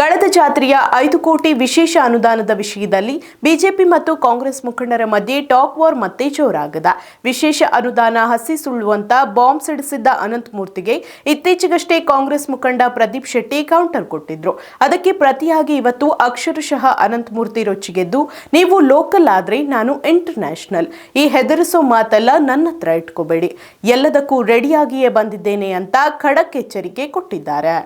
ಕಳೆದ ಜಾತ್ರೆಯ ಐದು ಕೋಟಿ ವಿಶೇಷ ಅನುದಾನದ ವಿಷಯದಲ್ಲಿ ಬಿಜೆಪಿ ಮತ್ತು ಕಾಂಗ್ರೆಸ್ ಮುಖಂಡರ ಮಧ್ಯೆ ಟಾಕ್ ವಾರ್ ಮತ್ತೆ ಜೋರಾಗದ. ವಿಶೇಷ ಅನುದಾನ ಹಸಿ ಸುಳ್ಳುವಂತ ಬಾಂಬ್ ಸಿಡಿಸಿದ್ದ ಅನಂತಮೂರ್ತಿಗೆ ಇತ್ತೀಚೆಗಷ್ಟೇ ಕಾಂಗ್ರೆಸ್ ಮುಖಂಡ ಪ್ರದೀಪ್ ಶೆಟ್ಟಿ ಕೌಂಟರ್ ಕೊಟ್ಟಿದ್ರು. ಅದಕ್ಕೆ ಪ್ರತಿಯಾಗಿ ಇವತ್ತು ಅಕ್ಷರಶಃ ಅನಂತಮೂರ್ತಿ ರೊಚ್ಚಿಗೆದ್ದು, ನೀವು ಲೋಕಲ್ ಆದ್ರೆ ನಾನು ಇಂಟರ್ನ್ಯಾಷನಲ್. ಈ ಹೆದರಿಸೋ ಮಾತೆಲ್ಲ ನನ್ನ ಹತ್ರ ಇಟ್ಕೋಬೇಡಿ. ಎಲ್ಲದಕ್ಕೂ ರೆಡಿಯಾಗಿಯೇ ಬಂದಿದ್ದೇನೆ ಅಂತ ಖಡಕ್ ಎಚ್ಚರಿಕೆ ಕೊಟ್ಟಿದ್ದಾರೆ.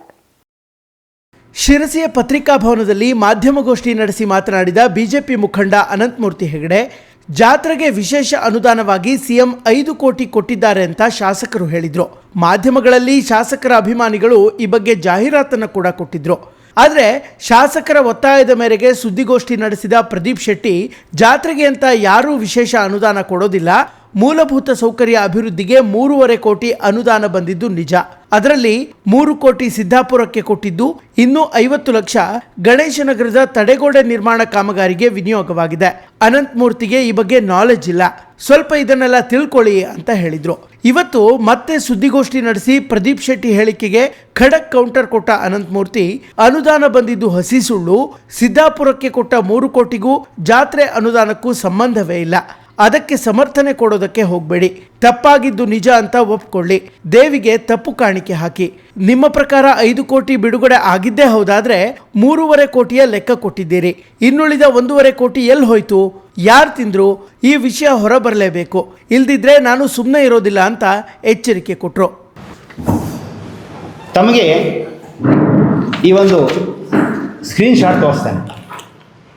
ಶಿರಸಿಯ ಪತ್ರಿಕಾಭವನದಲ್ಲಿ ಮಾಧ್ಯಮಗೋಷ್ಠಿ ನಡೆಸಿ ಮಾತನಾಡಿದ ಬಿಜೆಪಿ ಮುಖಂಡ ಅನಂತಮೂರ್ತಿ ಹೆಗಡೆ, ಜಾತ್ರೆಗೆ ವಿಶೇಷ ಅನುದಾನವಾಗಿ ಸಿಎಂ ಐದು ಕೋಟಿ ಕೊಟ್ಟಿದ್ದಾರೆ ಅಂತ ಶಾಸಕರು ಹೇಳಿದರು. ಮಾಧ್ಯಮಗಳಲ್ಲಿ ಶಾಸಕರ ಅಭಿಮಾನಿಗಳು ಈ ಬಗ್ಗೆ ಜಾಹೀರಾತನ್ನು ಕೂಡ ಕೊಟ್ಟಿದ್ರು. ಆದರೆ ಶಾಸಕರ ಒತ್ತಾಯದ ಮೇರೆಗೆ ಸುದ್ದಿಗೋಷ್ಠಿ ನಡೆಸಿದ ಪ್ರದೀಪ್ ಶೆಟ್ಟಿ, ಜಾತ್ರೆಗೆ ಅಂತ ಯಾರೂ ವಿಶೇಷ ಅನುದಾನ ಕೊಡೋದಿಲ್ಲ ಮೂಲಭೂತ ಸೌಕರ್ಯ ಅಭಿವೃದ್ಧಿಗೆ ಮೂರುವರೆ ಕೋಟಿ ಅನುದಾನ ಬಂದಿದ್ದು ನಿಜ. ಅದರಲ್ಲಿ ಮೂರು ಕೋಟಿ ಸಿದ್ದಾಪುರಕ್ಕೆ ಕೊಟ್ಟಿದ್ದು, ಇನ್ನು ಐವತ್ತು ಲಕ್ಷ ಗಣೇಶನಗರದ ತಡೆಗೋಡೆ ನಿರ್ಮಾಣ ಕಾಮಗಾರಿಗೆ ವಿನಿಯೋಗವಾಗಿದೆ. ಅನಂತ್ ಮೂರ್ತಿಗೆ ಈ ಬಗ್ಗೆ ನಾಲೆಜ್ ಇಲ್ಲ. ಸ್ವಲ್ಪ ಇದನ್ನೆಲ್ಲ ತಿಳ್ಕೊಳ್ಳಿ ಅಂತ ಹೇಳಿದ್ರು. ಇವತ್ತು ಮತ್ತೆ ಸುದ್ದಿಗೋಷ್ಠಿ ನಡೆಸಿ ಪ್ರದೀಪ್ ಶೆಟ್ಟಿ ಹೇಳಿಕೆಗೆ ಖಡಕ್ ಕೌಂಟರ್ ಕೊಟ್ಟ ಅನಂತಮೂರ್ತಿ ಅನುದಾನ ಬಂದಿದ್ದು ಹಸಿ ಸುಳ್ಳು, ಸಿದ್ದಾಪುರಕ್ಕೆ ಕೊಟ್ಟ ಮೂರು ಕೋಟಿಗೂ ಜಾತ್ರೆ ಅನುದಾನಕ್ಕೂ ಸಂಬಂಧವೇ ಇಲ್ಲ. ಅದಕ್ಕೆ ಸಮರ್ಥನೆ ಕೊಡೋದಕ್ಕೆ ಹೋಗಬೇಡಿ. ತಪ್ಪಾಗಿದ್ದು ನಿಜ ಅಂತ ಒಪ್ಕೊಳ್ಳಿ. ದೇವಿಗೆ ತಪ್ಪು ಕಾಣಿಕೆ ಹಾಕಿ. ನಿಮ್ಮ ಪ್ರಕಾರ ಐದು ಕೋಟಿ ಬಿಡುಗಡೆ ಆಗಿದ್ದೇ ಹೌದಾದ್ರೆ ಮೂರುವರೆ ಕೋಟಿಯ ಲೆಕ್ಕ ಕೊಟ್ಟಿದ್ದೀರಿ. ಇನ್ನುಳಿದ ಒಂದೂವರೆ ಕೋಟಿ ಎಲ್ಲಿ ಹೋಯ್ತು? ಯಾರು ತಿಂದ್ರು? ಈ ವಿಷಯ ಹೊರಬರಲೇಬೇಕು. ಇಲ್ದಿದ್ರೆ ನಾನು ಸುಮ್ಮನೆ ಇರೋದಿಲ್ಲ ಅಂತ ಎಚ್ಚರಿಕೆ ಕೊಟ್ಟರು ತಮಗೆ ಈ ಒಂದು ಸ್ಕ್ರೀನ್ಶಾಟ್ ತೋರಿಸ್ತೇನೆ.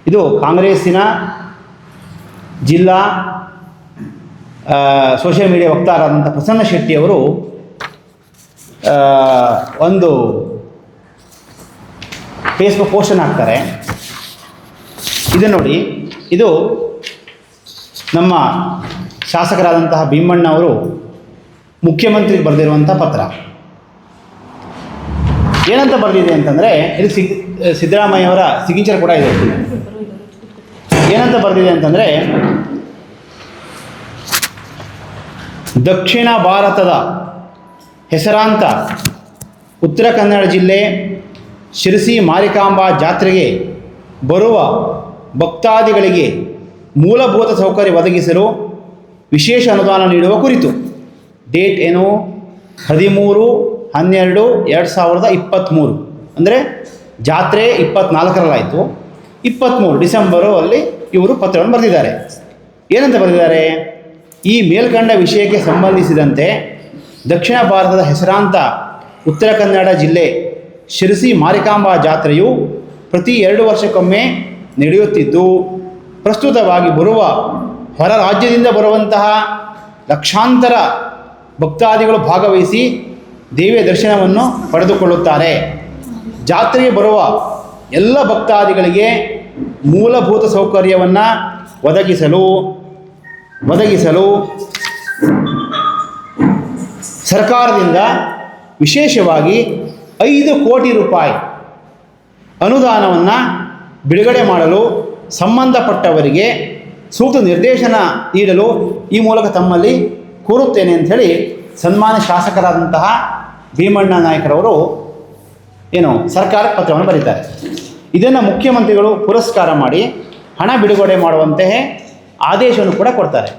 ಇದು ಕಾಂಗ್ರೆಸ್ಸಿನ ಜಿಲ್ಲಾ ಸೋಷಿಯಲ್ ಮೀಡಿಯಾ ವಕ್ತಾರಾದಂಥ ಪ್ರಸನ್ನ ಶೆಟ್ಟಿಯವರು ಒಂದು ಫೇಸ್ಬುಕ್ ಪೋಸ್ಟನ್ನು ಹಾಕ್ತಾರೆ. ಇದು ನೋಡಿ, ಇದು ನಮ್ಮ ಶಾಸಕರಾದಂತಹ ಭೀಮಣ್ಣ ಅವರು ಮುಖ್ಯಮಂತ್ರಿಗೆ ಬರೆದಿರುವಂಥ ಪತ್ರ. ಏನಂತ ಬರೆದಿದೆ ಅಂತಂದರೆ, ಇದು ಸಿದ್ದರಾಮಯ್ಯವರ ಸಿಗ್ನೇಚರ್ ಕೂಡ ಇದೆ. ಏನಂತ ಬರೆದಿದೆ ಅಂತಂದರೆ, ದಕ್ಷಿಣ ಭಾರತದ ಹೆಸರಾಂತ ಉತ್ತರ ಕನ್ನಡ ಜಿಲ್ಲೆ ಶಿರಸಿ ಮಾರಿಕಾಂಬಾ ಜಾತ್ರೆಗೆ ಬರುವ ಭಕ್ತಾದಿಗಳಿಗೆ ಮೂಲಭೂತ ಸೌಕರ್ಯ ಒದಗಿಸಲು ವಿಶೇಷ ಅನುದಾನ ನೀಡುವ ಕುರಿತು. ಡೇಟ್ ಏನು? ಹದಿಮೂರು, ಹನ್ನೆರಡು, ಎರಡು ಸಾವಿರದ ಇಪ್ಪತ್ತ್ಮೂರು ಅಂದರೆ ಜಾತ್ರೆ ಇಪ್ಪತ್ತ್ನಾಲ್ಕರಲ್ಲಾಯಿತು ಇಪ್ಪತ್ತ್ಮೂರು ಡಿಸೆಂಬರು ಅಲ್ಲಿ ಇವರು ಪತ್ರವನ್ನು ಬರೆದಿದ್ದಾರೆ. ಏನಂತ ಬರೆದಿದ್ದಾರೆ? ಈ ಮೇಲ್ಕಂಡ ವಿಷಯಕ್ಕೆ ಸಂಬಂಧಿಸಿದಂತೆ ದಕ್ಷಿಣ ಭಾರತದ ಹೆಸರಾಂತ ಉತ್ತರ ಕನ್ನಡ ಜಿಲ್ಲೆ ಶಿರಸಿ ಮಾರಿಕಾಂಬಾ ಜಾತ್ರೆಯು ಪ್ರತಿ ಎರಡು ವರ್ಷಕ್ಕೊಮ್ಮೆ ನಡೆಯುತ್ತಿದ್ದು, ಪ್ರಸ್ತುತವಾಗಿ ಬರುವ ಹೊರ ರಾಜ್ಯದಿಂದ ಬರುವಂತಹ ಲಕ್ಷಾಂತರ ಭಕ್ತಾದಿಗಳು ಭಾಗವಹಿಸಿ ದೇವಿಯ ದರ್ಶನವನ್ನು ಪಡೆದುಕೊಳ್ಳುತ್ತಾರೆ. ಜಾತ್ರೆಗೆ ಬರುವ ಎಲ್ಲ ಭಕ್ತಾದಿಗಳಿಗೆ ಮೂಲಭೂತ ಸೌಕರ್ಯವನ್ನು ಒದಗಿಸಲು ಒದಗಿಸಲು ಸರ್ಕಾರದಿಂದ ವಿಶೇಷವಾಗಿ ಐದು ಕೋಟಿ ರೂಪಾಯಿ ಅನುದಾನವನ್ನು ಬಿಡುಗಡೆ ಮಾಡಲು ಸಂಬಂಧಪಟ್ಟವರಿಗೆ ಸೂಕ್ತ ನಿರ್ದೇಶನ ನೀಡಲು ಈ ಮೂಲಕ ತಮ್ಮಲ್ಲಿ ಕೋರುತ್ತೇನೆ ಅಂಥೇಳಿ ಸನ್ಮಾನ್ಯ ಶಾಸಕರಾದಂತಹ ಭೀಮಣ್ಣ ನಾಯಕರವರು ಏನು ಸರ್ಕಾರಕ್ಕೆ ಪತ್ರವನ್ನು ಬರೀತಾರೆ. ಇದನ್ನು ಮುಖ್ಯಮಂತ್ರಿಗಳು ಪುರಸ್ಕಾರ ಮಾಡಿ ಹಣ ಬಿಡುಗಡೆ ಮಾಡುವಂತಹ ಆದೇಶವನ್ನು ಕೂಡ ಕೊಡ್ತಾರೆ.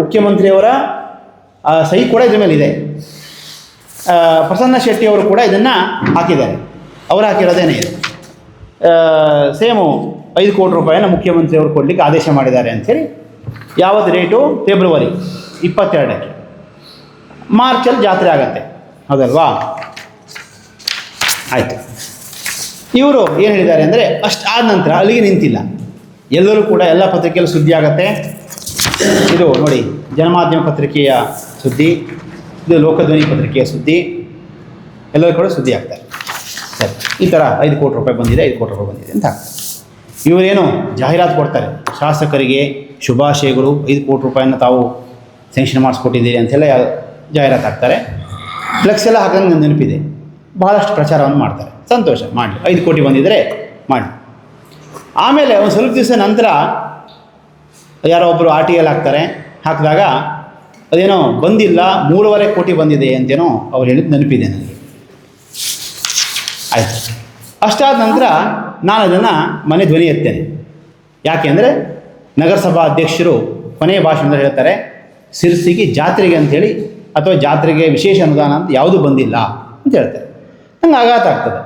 ಮುಖ್ಯಮಂತ್ರಿಯವರ ಸಹಿ ಕೂಡ ಇದ್ರ ಮೇಲೆ ಇದೆ ಪ್ರಸನ್ನ ಶೆಟ್ಟಿಯವರು ಕೂಡ ಇದನ್ನು ಹಾಕಿದ್ದಾರೆ. ಅವರು ಹಾಕಿರೋದೇನೆ ಇದೆ. ಸೇಮು ಐದು ಕೋಟಿ ರೂಪಾಯಿನ ಮುಖ್ಯಮಂತ್ರಿಯವರು ಕೊಡಲಿಕ್ಕೆ ಆದೇಶ ಮಾಡಿದ್ದಾರೆ ಅಂಥೇಳಿ ಯಾವತ್ತು ರೇಟು ಫೆಬ್ರವರಿ ಇಪ್ಪತ್ತೆರಡಕ್ಕೆ. ಮಾರ್ಚಲ್ಲಿ ಜಾತ್ರೆ ಆಗತ್ತೆ. ಹೌದಲ್ವಾ? ಆಯಿತು. ಇವರು ಏನು ಹೇಳಿದ್ದಾರೆ ಅಂದರೆ, ಅಷ್ಟು ಆದ ನಂತರ ಅಲ್ಲಿಗೆ ನಿಂತಿಲ್ಲ. ಎಲ್ಲರೂ ಕೂಡ ಎಲ್ಲ ಪತ್ರಿಕೆಯಲ್ಲೂ ಸುದ್ದಿ ಆಗತ್ತೆ. ಇದು ನೋಡಿ, ಜನಮಾಧ್ಯಮ ಪತ್ರಿಕೆಯ ಸುದ್ದಿ, ಇದು ಲೋಕಧ್ವನಿ ಪತ್ರಿಕೆಯ ಸುದ್ದಿ. ಎಲ್ಲರೂ ಕೂಡ ಸುದ್ದಿ ಆಗ್ತಾರೆ ಸರಿ, ಈ ಥರ ಐದು ಕೋಟಿ ರೂಪಾಯಿ ಬಂದಿದೆ, ಐದು ಕೋಟಿ ರೂಪಾಯಿ ಬಂದಿದೆ ಅಂತ. ಇವರೇನು ಜಾಹೀರಾತು ಕೊಡ್ತಾರೆ? ಶಾಸಕರಿಗೆ ಶುಭಾಶಯಗಳು, ಐದು ಕೋಟಿ ರೂಪಾಯಿನ ತಾವು ಸೆಂಕ್ಷನ್ ಮಾಡಿಸ್ಕೊಟ್ಟಿದ್ದೀರಿ ಅಂತೆಲ್ಲ ಜಾಹೀರಾತು ಹಾಕ್ತಾರೆ. ಫ್ಲೆಕ್ಸ್ ಎಲ್ಲ ಹಾಕಂಗೆ ನೆನಪಿದೆ. ಭಾಳಷ್ಟು ಪ್ರಚಾರವನ್ನು ಮಾಡ್ತಾರೆ. ಸಂತೋಷ, ಮಾಡಿ. ಐದು ಕೋಟಿ ಬಂದಿದ್ದರೆ ಮಾಡಿ. ಆಮೇಲೆ ಒಂದು ಸ್ವಲ್ಪ ದಿವಸ ನಂತರ ಯಾರೋ ಒಬ್ಬರು ಆರ್ ಟಿ ಎಲ್ ಹಾಕ್ತಾರೆ. ಹಾಕಿದಾಗ ಅದೇನೋ ಬಂದಿಲ್ಲ, ಮೂರುವರೆ ಕೋಟಿ ಬಂದಿದೆ ಅಂತೇನೋ ಅವ್ರು ಹೇಳಿದ್ದು ನೆನಪಿದೆ ನನಗೆ. ಆಯಿತು. ಅಷ್ಟಾದ ನಂತರ ನಾನು ಅದನ್ನು ಮನೆ ಧ್ವನಿ ಎತ್ತೇನೆ. ಯಾಕೆಂದರೆ ನಗರಸಭಾ ಅಧ್ಯಕ್ಷರು ಕೊನೆಯ ಭಾಷಣದಲ್ಲಿ ಹೇಳ್ತಾರೆ, ಸಿರ್ಸಿಗೆ ಜಾತ್ರೆಗೆ ಅಂಥೇಳಿ ಅಥವಾ ಜಾತ್ರೆಗೆ ವಿಶೇಷ ಅನುದಾನ ಅಂತ ಯಾವುದೂ ಬಂದಿಲ್ಲ ಅಂತ ಹೇಳ್ತಾರೆ. ನಂಗೆ ಆಘಾತ ಆಗ್ತದೆ.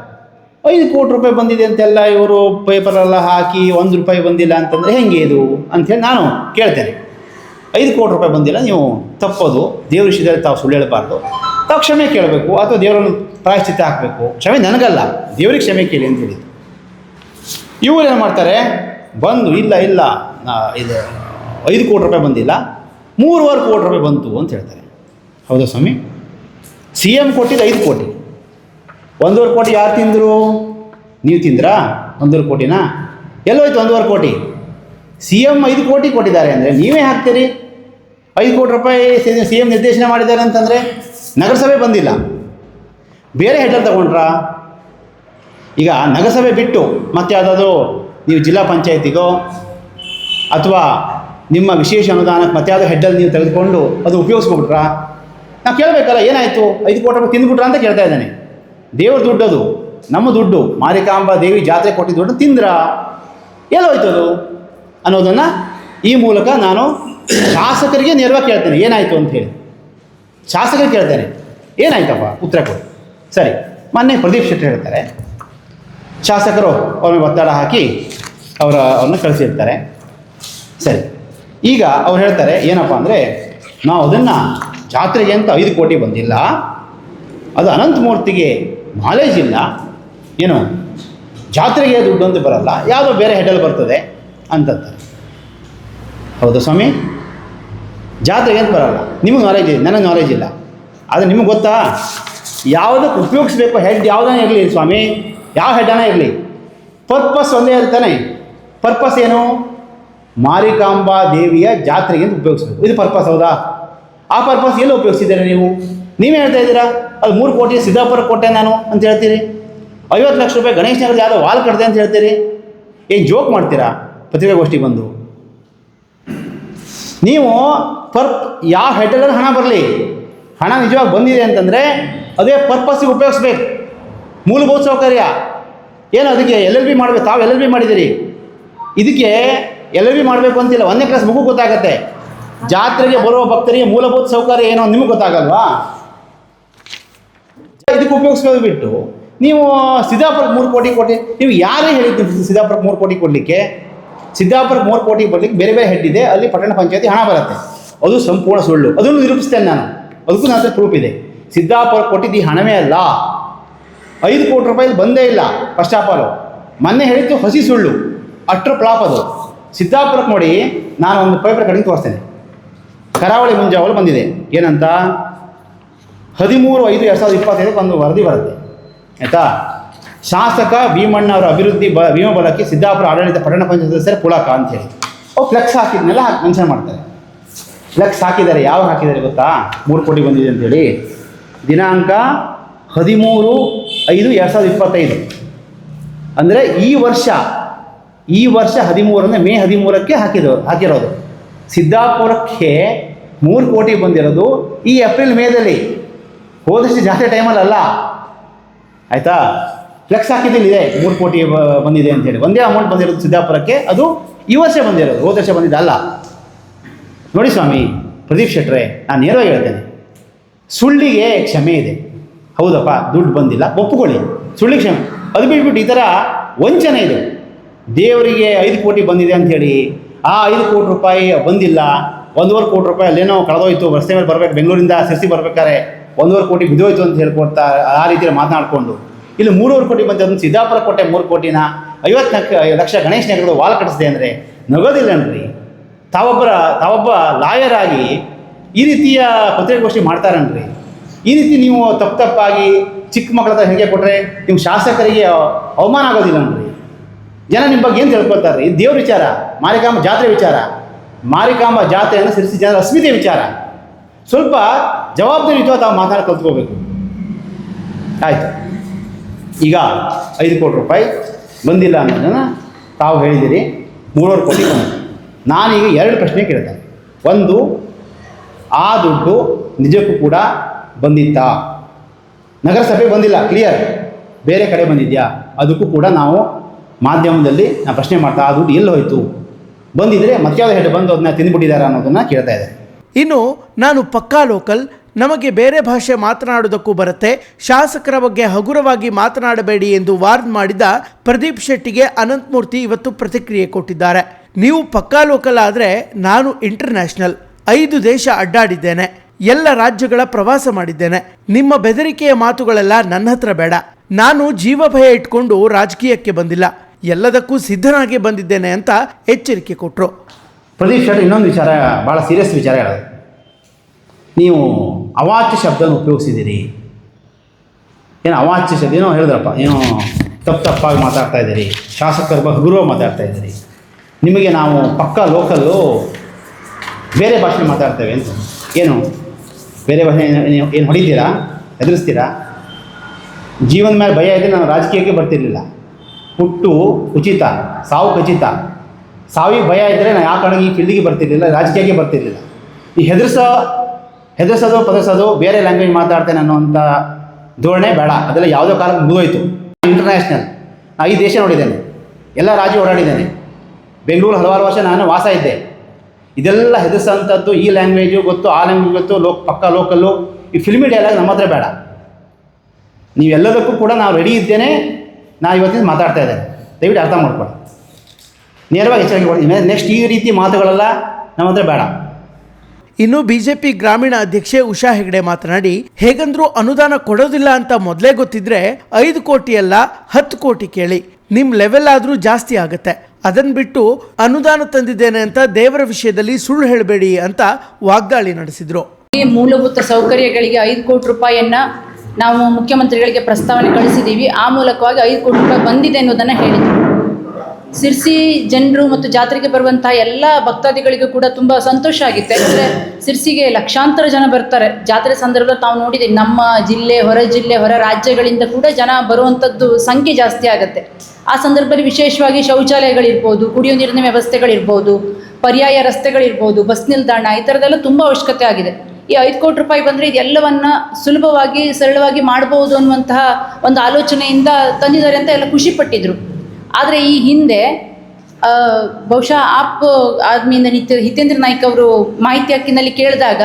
ಐದು ಕೋಟಿ ರೂಪಾಯಿ ಬಂದಿದೆ ಅಂತೆಲ್ಲ ಇವರು ಪೇಪರೆಲ್ಲ ಹಾಕಿ ಒಂದು ರೂಪಾಯಿ ಬಂದಿಲ್ಲ ಅಂತಂದರೆ ಹೆಂಗೆ ಇದು ಅಂಥೇಳಿ ನಾನು ಕೇಳ್ತೇನೆ. ಐದು ಕೋಟಿ ರೂಪಾಯಿ ಬಂದಿಲ್ಲ, ನೀವು ತಪ್ಪೋದು. ದೇವ್ರ ವಿಷಯದಲ್ಲಿ ತಾವು ಸುಳ್ಳು ಹೇಳಬಾರ್ದು. ತಾವು ಕ್ಷಮೆ ಕೇಳಬೇಕು, ಅಥವಾ ದೇವರನ್ನು ಪ್ರಾಯಶ್ಚಿತ್ತ ಹಾಕಬೇಕು. ಕ್ಷಮೆ ನನಗಲ್ಲ, ದೇವರಿಗೆ ಕ್ಷಮೆ ಕೇಳಿ ಅಂತ ಹೇಳಿದ್ದು. ಇವರು ಏನು ಮಾಡ್ತಾರೆ? ಬಂದು, ಇಲ್ಲ ಇಲ್ಲ ಇದು ಐದು ಕೋಟಿ ರೂಪಾಯಿ ಬಂದಿಲ್ಲ, ಮೂರುವರೆ ಕೋಟಿ ರೂಪಾಯಿ ಬಂತು ಅಂತ ಹೇಳ್ತಾರೆ. ಹೌದಾ ಸ್ವಾಮಿ? ಸಿ ಎಂ ಕೊಟ್ಟಿದ್ದು ಐದು ಕೋಟಿ. ಒಂದೂವರೆ ಕೋಟಿ ಯಾರು ತಿಂದರು? ನೀವು ತಿಂದ್ರಾ? ಒಂದೂವರೆ ಕೋಟಿನಾ? ಎಲ್ಲೋಯ್ತು ಒಂದೂವರೆ ಕೋಟಿ. ಸಿ ಎಂ ಐದು ಕೋಟಿ ಕೊಟ್ಟಿದ್ದಾರೆ ಅಂದರೆ ನೀವೇ ಹಾಕ್ತೀರಿ? ಐದು ಕೋಟಿ ರೂಪಾಯಿ ಸಿ ಎಂ ನಿರ್ದೇಶನ ಮಾಡಿದ್ದಾರೆ ಅಂತಂದರೆ ನಗರಸಭೆ ಬಂದಿಲ್ಲ. ಬೇರೆ ಹೆಡ್ಡಲ್ಲಿ ತಗೊಂಡ್ರಾ? ಈಗ ನಗರಸಭೆ ಬಿಟ್ಟು ಮತ್ತೆ ಯಾವುದಾದ್ರು ನೀವು ಜಿಲ್ಲಾ ಪಂಚಾಯತಿಗೋ ಅಥವಾ ನಿಮ್ಮ ವಿಶೇಷ ಅನುದಾನಕ್ಕೆ ಮತ್ತೆ ಯಾವುದೋ ಹೆಡ್ಡಲ್ಲಿ ನೀವು ತೆಗೆದುಕೊಂಡು ಅದು ಉಪಯೋಗಿಸ್ಕೊಬಿಟ್ರಾ? ನಾವು ಕೇಳಬೇಕಲ್ಲ, ಏನಾಯಿತು? ಐದು ಕೋಟಿ ರೂಪಾಯಿ ತಿಂದ್ಬಿಟ್ರಾ ಅಂತ ಕೇಳ್ತಾ ಇದ್ದಾನೆ. ದೇವ್ರ ದುಡ್ಡು ಅದು. ನಮ್ಮ ದುಡ್ಡು. ಮಾರಿಕಾಂಬ ದೇವಿ ಜಾತ್ರೆ ಕೊಟ್ಟಿದ್ದ ದುಡ್ಡು ತಿಂದ್ರಾ? ಎಲ್ಲೋಯ್ತು ಅದು ಅನ್ನೋದನ್ನು ಈ ಮೂಲಕ ನಾನು ಶಾಸಕರಿಗೆ ನೇರವಾಗಿ ಕೇಳ್ತೇನೆ. ಏನಾಯಿತು ಅಂತ ಹೇಳಿ. ಶಾಸಕರಿಗೆ ಕೇಳ್ತೇನೆ ಏನಾಯ್ತಪ್ಪ? ಉತ್ತರ ಕೊಡಿ. ಸರಿ. ಮೊನ್ನೆ ಪ್ರದೀಪ್ ಶೆಟ್ಟಿ ಹೇಳ್ತಾರೆ. ಶಾಸಕರು ಅವ್ರ ಒತ್ತಡ ಹಾಕಿ ಅವರ ಅವ್ರನ್ನ ಕಳಿಸಿರ್ತಾರೆ. ಸರಿ. ಈಗ ಅವ್ರು ಹೇಳ್ತಾರೆ, ಏನಪ್ಪ ಅಂದರೆ, ನಾವು ಅದನ್ನು ಜಾತ್ರೆಗೆ ಅಂತ ಐದು ಕೋಟಿ ಬಂದಿಲ್ಲ. ಅದು ಅನಂತಮೂರ್ತಿಗೆ ನಾಲೆಜ್ ಇಲ್ಲ ಏನು ಜಾತ್ರೆಗೆ ದುಡ್ಡು ಅಂತ ಬರಲ್ಲ, ಯಾವುದೋ ಬೇರೆ ಹೆಡಲ್ಲಿ ಬರ್ತದೆ ಅಂತಂತಾರೆ. ಹೌದು ಸ್ವಾಮಿ? ಜಾತ್ರೆಗೆ ಅಂತ ಬರಲ್ಲ. ನಿಮಗೆ ನಾಲೆಜ್ ಇದೆ, ನನಗೆ ನಾಲೆಜ್ ಇಲ್ಲ. ಆದರೆ ನಿಮಗೆ ಗೊತ್ತಾ? ಯಾವುದಕ್ಕೆ ಉಪಯೋಗಿಸ್ಬೇಕು ಹೆಡ್ ಯಾವುದನ್ನ ಇರಲಿ ಸ್ವಾಮಿ? ಯಾವ ಹೆಡ್ಡಾನ ಇರಲಿ? ಪರ್ಪಸ್ ಒಂದೇ ಇರ್ತಾನೆ ಪರ್ಪಸ್ ಏನು? ಮಾರಿಕಾಂಬಾ ದೇವಿಯ ಜಾತ್ರೆಗೆ ಅಂತ ಉಪಯೋಗಿಸ್ಬೇಕು. ಇದು ಪರ್ಪಸ್ ಹೌದಾ? ಆ ಪರ್ಪಸ್ ಎಲ್ಲಿ ಉಪಯೋಗಿಸಿದ್ದೀರಾ ನೀವು? ನೀವೇ ಹೇಳ್ತಾ ಇದ್ದೀರಾ? ಅದು ಮೂರು ಕೋಟಿ ಸಿದ್ದಾಪುರ ಕೋಟೆ ನಾನು ಅಂತ ಹೇಳ್ತೀರಿ? ಐವತ್ತು ಲಕ್ಷ ರೂಪಾಯಿ ಗಣೇಶ ನಗರದ ಯಾವುದೋ ವಾಲ್ ಕಟ್ಟಿದೆ ಅಂತ ಹೇಳ್ತೀರಿ? ಏನು ಜೋಕ್ ಮಾಡ್ತೀರಾ? ಪತ್ರಿಕಾಗೋಷ್ಠಿ ಬಂದು. ನೀವು ಪರ್ ಯಾವ ಹೆಡ್ಡಲ್ಲಿ ಹಣ ಬರಲಿ. ಹಣ ನಿಜವಾಗಿ ಬಂದಿದೆ ಅಂತಂದರೆ ಅದೇ ಪರ್ಪಸ್ಸಿಗೆ ಉಪಯೋಗಿಸ್ಬೇಕು. ಮೂಲಭೂತ ಸೌಕರ್ಯ. ಏನು ಅದಕ್ಕೆ ಎಲ್ ಎಲ್ ಬಿ ಮಾಡಬೇಕು? ತಾವು ಎಲ್ ಎಲ್ ಬಿ ಮಾಡಿದ್ದೀರಿ. ಇದಕ್ಕೆ ಎಲ್ ಎಲ್ ಬಿ ಮಾಡಬೇಕು ಅಂತಿಲ್ಲ. ಒಂದನೇ ಕ್ಲಾಸ್ ಮಗು ಗೊತ್ತಾಗತ್ತೆ. ಜಾತ್ರೆಗೆ ಬರುವ ಭಕ್ತರಿಗೆ ಮೂಲಭೂತ ಸೌಕರ್ಯ ಏನೋ ನಿಮಗೆ ಗೊತ್ತಾಗಲ್ವಾ? ಇದಕ್ಕೆ ಉಪಯೋಗಿಸ್ಬೋದು ಬಿಟ್ಟು ನೀವು ಸಿದ್ದಾಪುರಕ್ಕೆ ಮೂರು ಕೋಟಿ ಕೊಟ್ಟು, ನೀವು ಯಾರೇ ಹೇಳಿದ್ದು ಸಿದ್ದಾಪುರಕ್ಕೆ ಮೂರು ಕೋಟಿ ಕೊಡಲಿಕ್ಕೆ, ಸಿದ್ದಾಪುರಕ್ಕೆ ಮೂರು ಕೋಟಿ ಬರಲಿಕ್ಕೆ ಬೇರೆ ಬೇರೆ ಹೆಡ್ ಇದೆ, ಅಲ್ಲಿ ಪಟ್ಟಣ ಪಂಚಾಯತಿ ಹಣ ಬರುತ್ತೆ. ಅದು ಸಂಪೂರ್ಣ ಸುಳ್ಳು. ಅದನ್ನು ನಿರೂಪಿಸ್ತೇನೆ ನಾನು. ಅದಕ್ಕೂ ನನ್ನ ಹತ್ರ ಪ್ರೂಫ್ ಇದೆ. ಸಿದ್ದಾಪುರ ಕೊಟ್ಟಿದ್ದು ಈ ಹಣವೇ ಅಲ್ಲ. ಐದು ಕೋಟಿ ರೂಪಾಯಿ ಬಂದೇ ಇಲ್ಲ ಫಸ್ಟ್ ಆಫ್ ಆಲ್ ಮೊನ್ನೆ ಹೇಳಿದ್ದು ಹಸಿ ಸುಳ್ಳು ಅಟ್ರ ಫ್ಲಾಪ್ ಅದು. ಸಿದ್ದಾಪುರಕ್ಕೆ ನೋಡಿ, ನಾನು ಒಂದು ಪೇಪರ್ ಕಡಿಮೆ ತೋರಿಸ್ತೇನೆ. ಕರಾವಳಿ ಮುಂಜಾವಲು ಬಂದಿದೆ. ಏನಂತ? ಹದಿಮೂರು ಐದು ಎರಡು ಸಾವಿರದ ಇಪ್ಪತ್ತೈದಕ್ಕೆ ಒಂದು ವರದಿ ಬರುತ್ತೆ. ಆಯಿತಾ? ಶಾಸಕ ಭೀಮಣ್ಣ ಅವರ ಅಭಿವೃದ್ಧಿ ಬ ಭೀಮಬಲಕ್ಕೆ ಸಿದ್ದಾಪುರ ಆಡಳಿತ ಪಟ್ಟಣ ಪಂಚಾಯತ್ ಸದಸ್ಯರ ಪುಳಕ ಅಂತೇಳಿ ಅವು ಫ್ಲೆಕ್ಸ್ ಹಾಕಿದ್ನೆಲ್ಲ ಹಾಕಿ ಮೆನ್ಷನ್ ಮಾಡ್ತಾರೆ. ಫ್ಲೆಕ್ಸ್ ಹಾಕಿದ್ದಾರೆ ಯಾವಾಗ ಹಾಕಿದ್ದಾರೆ ಗೊತ್ತಾ? ಮೂರು ಕೋಟಿ ಬಂದಿದೆ ಅಂತೇಳಿ ದಿನಾಂಕ ಹದಿಮೂರು ಐದು ಎರಡು ಸಾವಿರದ ಇಪ್ಪತ್ತೈದು. ಅಂದರೆ ಈ ವರ್ಷ ಈ ವರ್ಷ ಹದಿಮೂರನೇ ಮೇ ಹದಿಮೂರಕ್ಕೆ ಹಾಕಿದ್ರು ಹಾಕಿರೋದು. ಸಿದ್ದಾಪುರಕ್ಕೆ ಮೂರು ಕೋಟಿ ಬಂದಿರೋದು ಈ ಏಪ್ರಿಲ್ ಮೇದಲ್ಲಿ. ಹೋದಷ್ಟು ಜಾಸ್ತಿ ಟೈಮಲ್ಲಿ ಅಲ್ಲ ಆಯಿತಾ? ಫ್ಲೆಕ್ಸ್ ಹಾಕಿದ್ದಿಲ್ಲಿದೆ ಮೂರು ಕೋಟಿ ಬಂದಿದೆ ಅಂತೇಳಿ ಒಂದೇ ಅಮೌಂಟ್ ಬಂದಿರೋದು ಸಿದ್ದಾಪುರಕ್ಕೆ. ಅದು ಈ ವರ್ಷ ಬಂದಿರೋದು. ಹೋದ ವರ್ಷ ಬಂದಿದ್ದ ಅಲ್ಲ. ನೋಡಿ ಸ್ವಾಮಿ, ಪ್ರದೀಪ್ ಶೆಟ್ರೆ, ನಾನು ನೇರವಾಗಿ ಹೇಳ್ತೇನೆ. ಸುಳ್ಳಿಗೆ ಕ್ಷಮೆ ಇದೆ. ಹೌದಪ್ಪ, ದುಡ್ಡು ಬಂದಿಲ್ಲ. ಒಪ್ಪಿಕೊಳ್ಳಿ ಸುಳ್ಳಿಗೆ ಕ್ಷಮೆ. ಅದು ಬಿಟ್ಬಿಟ್ಟು ಈ ಥರ ವಂಚನೆ ಇದೆ. ದೇವರಿಗೆ ಐದು ಕೋಟಿ ಬಂದಿದೆ ಅಂಥೇಳಿ ಆ ಐದು ಕೋಟಿ ರೂಪಾಯಿ ಬಂದಿಲ್ಲ. ಒಂದೂವರೆ ಕೋಟಿ ರೂಪಾಯಿ ಅಲ್ಲೇನೋ ಕಳೆದೋಯ್ತು. ರಸ್ತೆ ಮೇಲೆ ಬರಬೇಕು. ಬೆಂಗಳೂರಿಂದ ಸಸಿ ಬರ್ಬೇಕಾದ್ರೆ ಒಂದೂವರೆ ಕೋಟಿ ಬಿದ್ದೋಯ್ತು ಅಂತ ಹೇಳ್ಕೊಡ್ತಾ ಆ ರೀತಿಯಲ್ಲಿ ಮಾತನಾಡಿಕೊಂಡು. ಇಲ್ಲಿ ಮೂರುವರೆ ಕೋಟಿ ಬಂದ ಅದನ್ನು ಸಿದ್ದಾಪುರ ಕೋಟೆ ಮೂರು ಕೋಟಿನ ಐವತ್ನಾಲ್ಕು ಲಕ್ಷ ಗಣೇಶ ನಗರದ ವಾಲ್ ಕಟ್ಟಿಸಿದೆ ಅಂದರೆ ನಗೋದಿಲ್ಲನ್ರಿ ತಾವೊಬ್ಬರ, ತಾವೊಬ್ಬ ಲಾಯರ್ ಆಗಿ ಈ ರೀತಿಯ ಪತ್ರಿಕಾಗೋಷ್ಠಿ ಮಾಡ್ತಾರನ್ರಿ ಈ ರೀತಿ ನೀವು ತಪ್ಪು ತಪ್ಪಾಗಿ ಚಿಕ್ಕ ಮಕ್ಕಳ ಹತ್ರ ಹೆಂಗೆ ಕೊಟ್ಟರೆ ನಿಮ್ಮ ಶಾಸಕರಿಗೆ ಅವಮಾನ ಆಗೋದಿಲ್ಲ ಅನ್ರಿ. ಜನ ನಿಮ್ಮ ಬಗ್ಗೆ ಏನು ತಿಳ್ಕೊಳ್ತಾರೆ? ಇದು ದೇವ್ರ ವಿಚಾರ, ಮಾರಿಕಾಂಬ ಜಾತ್ರೆ ವಿಚಾರ. ಮಾರಿಕಾಂಬ ಜಾತ್ರೆಯನ್ನು ಸಿರಿಸಿ ಜನರ ಅಸ್ಮಿತೆ ವಿಚಾರ. ಸ್ವಲ್ಪ ಜವಾಬ್ದಾರಿಯುತ ತಾವು ಮಾತಾಡಿ ಕಲ್ತ್ಕೋಬೇಕು. ಆಯಿತು. ಈಗ ಐದು ಕೋಟಿ ರೂಪಾಯಿ ಬಂದಿಲ್ಲ ಅನ್ನೋದನ್ನು ತಾವು ಹೇಳಿದ್ದೀರಿ. ಮೂರುವರೆ ಕೋಟಿ ಬಂತು ನಾನೀಗ ಎರಡು ಪ್ರಶ್ನೆ ಕೇಳ್ತೇನೆ. ಒಂದು, ಆ ದುಡ್ಡು ನಿಜಕ್ಕೂ ಕೂಡ ಬಂದಿತ್ತಾ? ನಗರಸಭೆ ಬಂದಿಲ್ಲ ಕ್ಲಿಯರ್ ಬೇರೆ ಕಡೆ ಬಂದಿದೆಯಾ? ಅದಕ್ಕೂ ಕೂಡ ನಾವು ಮಾಧ್ಯಮದಲ್ಲಿ ನಾನು ಪ್ರಶ್ನೆ ಮಾಡ್ತಾ, ಆ ದುಡ್ಡು ಎಲ್ಲಿ ಹೋಯಿತು? ಬಂದಿದ್ದರೆ ಮತ್ತೆ ಮತ್ಯಾವುದೋ ಹೆಡ್ ಬಂದು ಅದನ್ನ ತಿಂದುಬಿಟ್ಟಿದ್ದಾರೆ ಅನ್ನೋದನ್ನು ಕೇಳ್ತಾ ಇದ್ದಾರೆ. ಇನ್ನು ನಾನು ಪಕ್ಕಾ ಲೋಕಲ್ ನಮಗೆ ಬೇರೆ ಭಾಷೆ ಮಾತನಾಡುವುದಕ್ಕೂ ಬರುತ್ತೆ. ಶಾಸಕರ ಬಗ್ಗೆ ಹಗುರವಾಗಿ ಮಾತನಾಡಬೇಡಿ ಎಂದು ವಾರ್ನ್ ಮಾಡಿದ ಪ್ರದೀಪ್ ಶೆಟ್ಟಿಗೆ ಅನಂತಮೂರ್ತಿ ಇವತ್ತು ಪ್ರತಿಕ್ರಿಯೆ ಕೊಟ್ಟಿದ್ದಾರೆ. ನೀವು ಪಕ್ಕಾ ಲೋಕಲ್ ಆದರೆ ನಾನು ಇಂಟರ್ನ್ಯಾಷನಲ್. ಐದು ದೇಶ ಅಡ್ಡಾಡಿದ್ದೇನೆ. ಎಲ್ಲ ರಾಜ್ಯಗಳ ಪ್ರವಾಸ ಮಾಡಿದ್ದೇನೆ. ನಿಮ್ಮ ಬೆದರಿಕೆಯ ಮಾತುಗಳೆಲ್ಲ ನನ್ನ ಹತ್ರ ಬೇಡ. ನಾನು ಜೀವ ಭಯ ಇಟ್ಕೊಂಡು ರಾಜಕೀಯಕ್ಕೆ ಬಂದಿಲ್ಲ. ಎಲ್ಲದಕ್ಕೂ ಸಿದ್ಧನಾಗಿ ಬಂದಿದ್ದೇನೆ ಅಂತ ಎಚ್ಚರಿಕೆ ಕೊಟ್ಟರು ಪ್ರದೀಪ್ ಶೆಟ್ಟಿ, ಇನ್ನೊಂದು ವಿಚಾರ ಭಾಳ ಸೀರಿಯಸ್ ವಿಚಾರ ಹೇಳೋದು. ನೀವು ಅವಾಚ್ಯ ಶಬ್ದನ ಉಪಯೋಗಿಸಿದ್ದೀರಿ. ಏನು ಅವಾಚ್ಯ ಶಬ್ದ, ಏನೋ ಹೇಳಿದ್ರಪ್ಪ, ಏನು ತಪ್ಪು ತಪ್ಪಾಗಿ ಮಾತಾಡ್ತಾ ಇದ್ದೀರಿ. ಶಾಸಕರ ಬಗ್ಗೆ ಮಾತಾಡ್ತಾ ಇದ್ದೀರಿ. ನಿಮಗೆ ನಾವು ಪಕ್ಕ ಲೋಕಲ್ಲು ಬೇರೆ ಭಾಷೆ ಮಾತಾಡ್ತೇವೆ ಅಂತ. ಏನು? ಬೇರೆ ಭಾಷೆ ಏನು ಏನು ಹೊಡಿತೀರಾ? ಎದುರಿಸ್ತೀರಾ ಜೀವನ ಮೇಲೆ ಭಯ ಇದ್ದರೆ ನಾನು ರಾಜಕೀಯಕ್ಕೆ ಬರ್ತಿರಲಿಲ್ಲ. ಹುಟ್ಟು ಉಚಿತ, ಸಾವು ಖಚಿತ. ಸಾವಿಗೆ ಭಯ ಇದ್ದರೆ ನಾನು ಯಾವ ಕಾರಣಕ್ಕೆ ಈ ಫೀಲ್ಡಿಗೆ ಬರ್ತಿರಲಿಲ್ಲ, ರಾಜಕೀಯಕ್ಕೆ ಬರ್ತಿರಲಿಲ್ಲ. ಈ ಹೆದರ್ಸೋ ಹೆದರ್ಸೋದು, ಪದರ್ಸೋದು, ಬೇರೆ ಲ್ಯಾಂಗ್ವೇಜ್ ಮಾತಾಡ್ತೇನೆ ಅನ್ನೋಂಥ ಧೋರಣೆ ಬೇಡ. ಅದೆಲ್ಲ ಯಾವುದೋ ಕಾಲಕ್ಕೆ ಮುಗಿದೋಯ್ತು. ಇಂಟರ್ನ್ಯಾಷನಲ್ ನಾ ಈ ದೇಶ ನೋಡಿದ್ದೇನೆ. ಎಲ್ಲ ರಾಜ್ಯ ಓಡಾಡಿದ್ದೇನೆ. ಬೆಂಗಳೂರು ಹಲವಾರು ವರ್ಷ ನಾನು ವಾಸ ಇದ್ದೆ. ಇದೆಲ್ಲ ಹೆದರ್ಸೋಂಥದ್ದು ಈ ಲ್ಯಾಂಗ್ವೇಜು ಗೊತ್ತು, ಆ ಲ್ಯಾಂಗ್ವೇಜ್ ಗೊತ್ತು, ಲೋಕ್, ಪಕ್ಕ ಲೋಕಲ್ಲು ಈ ಫಿಲ್ಮಿ ಡೈಲಾಗ್ ನಮ್ಮ ಹತ್ರ ಬೇಡ. ನೀವೆಲ್ಲದಕ್ಕೂ ಕೂಡ ನಾವು ರೆಡಿ ಇದ್ದೇನೆ. ನಾನು ಇವತ್ತಿನ ಮಾತಾಡ್ತಾ ಇದ್ದೇನೆ. ದಯವಿಟ್ಟು ಅರ್ಥ ಮಾಡ್ಕೊಳ್ಳಿ. ನೇರವಾಗಿ ಎಚ್ಚರಿಕೆ ಕೊಡ್ತೀನಿ ನೆಕ್ಸ್ಟ್ ಈ ರೀತಿ ಮಾತುಗಳೆಲ್ಲ ನಮ್ಮ ಹತ್ರ ಬೇಡ. ಇನ್ನು ಬಿಜೆಪಿ ಗ್ರಾಮೀಣ ಅಧ್ಯಕ್ಷೆ ಉಷಾ ಹೆಗಡೆ ಮಾತನಾಡಿ, ಹೇಗಂದ್ರೂ ಅನುದಾನ ಕೊಡೋದಿಲ್ಲ ಅಂತ ಮೊದಲೇ ಗೊತ್ತಿದ್ರೆ ಐದು ಕೋಟಿ ಅಲ್ಲ, ಹತ್ತು ಕೋಟಿ ಕೇಳಿ. ನಿಮ್ ಲೆವೆಲ್ ಆದ್ರೂ ಜಾಸ್ತಿ ಆಗತ್ತೆ. ಅದನ್ ಬಿಟ್ಟು ಅನುದಾನ ತಂದಿದ್ದೇನೆ ಅಂತ ದೇವರ ವಿಷಯದಲ್ಲಿ ಸುಳ್ಳು ಹೇಳಬೇಡಿ ಅಂತ ವಾಗ್ದಾಳಿ ನಡೆಸಿದ್ರು. ಈ ಮೂಲಭೂತ ಸೌಕರ್ಯಗಳಿಗೆ ಐದು ಕೋಟಿ ರೂಪಾಯಿಯನ್ನ ನಾವು ಮುಖ್ಯಮಂತ್ರಿಗಳಿಗೆ ಪ್ರಸ್ತಾವನೆ ಕಳಿಸಿದ್ದೀವಿ. ಆ ಮೂಲಕವಾಗಿ ಐದು ಕೋಟಿ ರೂಪಾಯಿ ಬಂದಿದೆ ಅನ್ನೋದನ್ನ ಹೇಳಿದ್ರು. ಸಿರ್ಸಿ ಜನರು ಮತ್ತು ಜಾತ್ರೆಗೆ ಬರುವಂತಹ ಎಲ್ಲ ಭಕ್ತಾದಿಗಳಿಗೂ ಕೂಡ ತುಂಬ ಸಂತೋಷ ಆಗಿತ್ತು. ಅಂದರೆ ಸಿರ್ಸಿಗೆ ಲಕ್ಷಾಂತರ ಜನ ಬರ್ತಾರೆ. ಜಾತ್ರೆ ಸಂದರ್ಭದಲ್ಲಿ ತಾವು ನೋಡಿದೆ ನಮ್ಮ ಜಿಲ್ಲೆ, ಹೊರ ಜಿಲ್ಲೆ, ಹೊರ ರಾಜ್ಯಗಳಿಂದ ಕೂಡ ಜನ ಬರುವಂಥದ್ದು ಸಂಖ್ಯೆ ಜಾಸ್ತಿ ಆಗುತ್ತೆ. ಆ ಸಂದರ್ಭದಲ್ಲಿ ವಿಶೇಷವಾಗಿ ಶೌಚಾಲಯಗಳಿರ್ಬೋದು, ಕುಡಿಯೋ ನೀರಿನ ವ್ಯವಸ್ಥೆಗಳಿರ್ಬೋದು, ಪರ್ಯಾಯ ರಸ್ತೆಗಳಿರ್ಬೋದು, ಬಸ್ ನಿಲ್ದಾಣ ಈ ಥರದ್ದೆಲ್ಲ ತುಂಬ ಅವಶ್ಯಕತೆ ಆಗಿದೆ. ಈ ಐದು ಕೋಟಿ ರೂಪಾಯಿ ಬಂದರೆ ಇದೆಲ್ಲವನ್ನು ಸುಲಭವಾಗಿ, ಸರಳವಾಗಿ ಮಾಡಬಹುದು ಅನ್ನುವಂತಹ ಒಂದು ಆಲೋಚನೆಯಿಂದ ತಂದಿದ್ದಾರೆ ಅಂತ ಎಲ್ಲ ಖುಷಿ ಪಟ್ಟಿದ್ರು. ಆದರೆ ಈ ಹಿಂದೆ ಬಹುಶಃ ಆಪ್ ಆದ್ಮಿಯಿಂದ ನಿತ್ಯ ಹಿತೇಂದ್ರ ನಾಯ್ಕ ಅವರು ಮಾಹಿತಿ ಹಕ್ಕಿನಲ್ಲಿ ಕೇಳಿದಾಗ,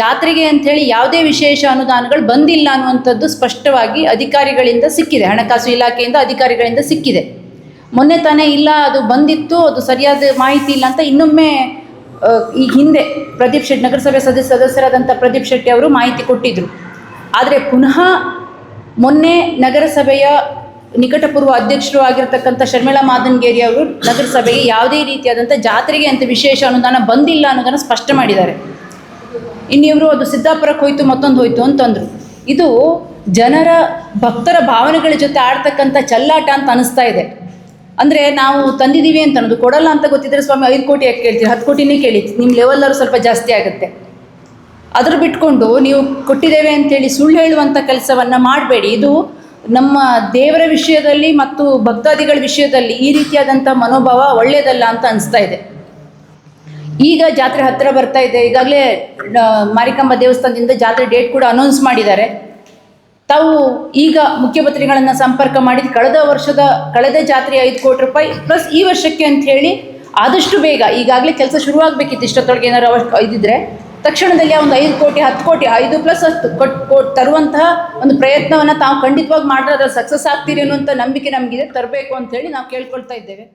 ಜಾತ್ರೆಗೆ ಅಂಥೇಳಿ ಯಾವುದೇ ವಿಶೇಷ ಅನುದಾನಗಳು ಬಂದಿಲ್ಲ ಅನ್ನುವಂಥದ್ದು ಸ್ಪಷ್ಟವಾಗಿ ಅಧಿಕಾರಿಗಳಿಂದ ಸಿಕ್ಕಿದೆ. ಹಣಕಾಸು ಇಲಾಖೆಯಿಂದ ಅಧಿಕಾರಿಗಳಿಂದ ಸಿಕ್ಕಿದೆ. ಮೊನ್ನೆ ತಾನೇ ಇಲ್ಲ, ಅದು ಬಂದಿತ್ತು, ಅದು ಸರಿಯಾದ ಮಾಹಿತಿ ಇಲ್ಲ ಅಂತ ಇನ್ನೊಮ್ಮೆ ಈ ಹಿಂದೆ ಪ್ರದೀಪ್ ಶೆಟ್ಟಿ, ನಗರಸಭೆ ಸದಸ್ಯ ಸದಸ್ಯರಾದಂಥ ಪ್ರದೀಪ್ ಶೆಟ್ಟಿ ಅವರು ಮಾಹಿತಿ ಕೊಟ್ಟಿದ್ದರು ಆದರೆ ಪುನಃ ಮೊನ್ನೆ ನಗರಸಭೆಯ ನಿಕಟಪೂರ್ವ ಅಧ್ಯಕ್ಷರು ಆಗಿರ್ತಕ್ಕಂಥ ಶರ್ಮಿಳಾ ಮಾದನ್ಗೇರಿ ಅವರು ನಗರಸಭೆಗೆ ಯಾವುದೇ ರೀತಿಯಾದಂಥ ಜಾತ್ರೆಗೆ ಅಂತ ವಿಶೇಷ ಅನುದಾನ ಬಂದಿಲ್ಲ ಅನ್ನೋದನ್ನು ಸ್ಪಷ್ಟ ಮಾಡಿದ್ದಾರೆ. ಇನ್ನಿವರು ಅದು ಸಿದ್ದಾಪುರಕ್ಕೆ ಹೋಯ್ತು, ಮತ್ತೊಂದು ಹೋಯ್ತು ಅಂತಂದರು. ಇದು ಜನರ ಭಕ್ತರ ಭಾವನೆಗಳ ಜೊತೆ ಆಡ್ತಕ್ಕಂಥ ಚಲ್ಲಾಟ ಅಂತ ಅನಿಸ್ತಾ ಇದೆ. ಅಂದರೆ ನಾವು ತಂದಿದ್ದೀವಿ ಅಂತ ಅನ್ನೋದು ಕೊಡಲ್ಲ ಅಂತ ಗೊತ್ತಿದ್ರೆ ಸ್ವಾಮಿ ಐದು ಕೋಟಿ ಯಾಕೆ ಕೇಳ್ತೀರಿ? ಹತ್ತು ಕೋಟಿನೇ ಕೇಳಿ. ನಿಮ್ಮ ಲೆವೆಲ್ಲರು ಸ್ವಲ್ಪ ಜಾಸ್ತಿ ಆಗುತ್ತೆ. ಅದ್ರ ಬಿಟ್ಕೊಂಡು ನೀವು ಕೊಟ್ಟಿದ್ದೇವೆ ಅಂತೇಳಿ ಸುಳ್ಳು ಹೇಳುವಂಥ ಕೆಲಸವನ್ನು ಮಾಡಬೇಡಿ. ಇದು ನಮ್ಮ ದೇವರ ವಿಷಯದಲ್ಲಿ ಮತ್ತು ಭಕ್ತಾದಿಗಳ ವಿಷಯದಲ್ಲಿ ಈ ರೀತಿಯಾದಂಥ ಮನೋಭಾವ ಒಳ್ಳೆಯದಲ್ಲ ಅಂತ ಅನಿಸ್ತಾ ಇದೆ. ಈಗ ಜಾತ್ರೆ ಹತ್ತಿರ ಬರ್ತಾ ಇದೆ. ಈಗಾಗಲೇ ಮಾರಿಕಾಂಬ ದೇವಸ್ಥಾನದಿಂದ ಜಾತ್ರೆ ಡೇಟ್ ಕೂಡ ಅನೌನ್ಸ್ ಮಾಡಿದ್ದಾರೆ. ತಾವು ಈಗ ಮುಖ್ಯಮಂತ್ರಿಗಳನ್ನು ಸಂಪರ್ಕ ಮಾಡಿ ಕಳೆದ ವರ್ಷದ, ಕಳೆದ ಜಾತ್ರೆ ಐದು ಕೋಟಿ ರೂಪಾಯಿ ಪ್ಲಸ್ ಈ ವರ್ಷಕ್ಕೆ ಅಂತ ಹೇಳಿ ಆದಷ್ಟು ಬೇಗ ಈಗಾಗಲೇ ಕೆಲಸ ಶುರುವಾಗಬೇಕಿತ್ತು. ಇಷ್ಟೊತ್ತೊಳಗೆ ಏನಾರು ಅವಶ್ಯ ಇದ್ದಿದ್ರೆ ತಕ್ಷಣದಲ್ಲಿ ಒಂದು ಐದು ಕೋಟಿ, ಹತ್ತು ಕೋಟಿ, ಐದು ಪ್ಲಸ್ ಹತ್ತು ಕೊಟ್ ಕೊಟ್ ತರುವಂತಹ ಒಂದು ಪ್ರಯತ್ನವನ್ನು ತಾವು ಖಂಡಿತವಾಗಿ ಮಾಡಿದ್ರೆ ಅದ್ರಲ್ಲಿ ಸಕ್ಸಸ್ ಆಗ್ತೀರಿ ಅನ್ನುವಂಥ ನಂಬಿಕೆ ನಮಗಿದೆ. ತರಬೇಕು ಅಂತ ಹೇಳಿ ನಾವು ಕೇಳ್ಕೊಳ್ತಾ ಇದ್ದೇವೆ.